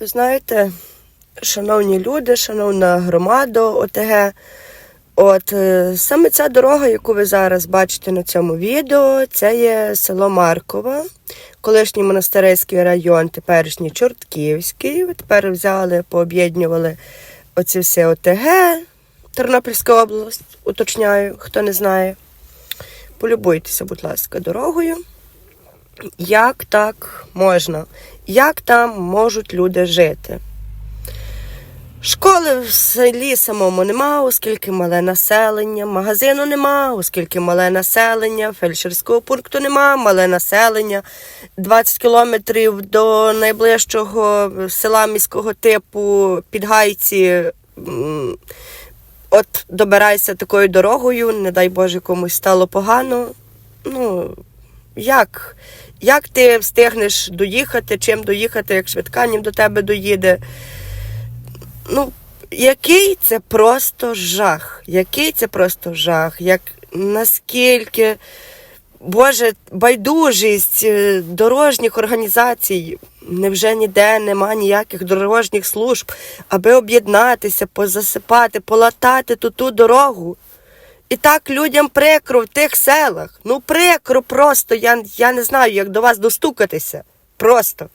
Ви знаєте, шановні люди, шановна громада ОТГ, от е, саме ця дорога, яку ви зараз бачите на цьому відео, це є село Марково, колишній монастирський район, теперішній Чортківський. Тепер взяли, пооб'єднували оці всі ОТГ, Тернопільська область, уточняю, хто не знає. Полюбуйтеся, будь ласка, дорогою. Як так можна? Як там можуть люди жити? Школи в селі самому нема, оскільки мале населення, магазину нема, оскільки мале населення, фельдшерського пункту нема, мале населення. 20 кілометрів до найближчого села міського типу Підгайці. От добирайся такою дорогою, не дай Боже, комусь стало погано. Ну, як? Як ти встигнеш доїхати, чим доїхати, як швидка до тебе доїде? Ну, який це просто жах? Який це просто жах? Як наскільки, Боже, байдужість е, дорожніх організацій. Невже ніде нема ніяких дорожніх служб, аби об'єднатися, позасипати, полатати ту ту дорогу. І так людям прикро в тих селах. Ну прикро просто. Я, я не знаю, як до вас достукатися. Просто.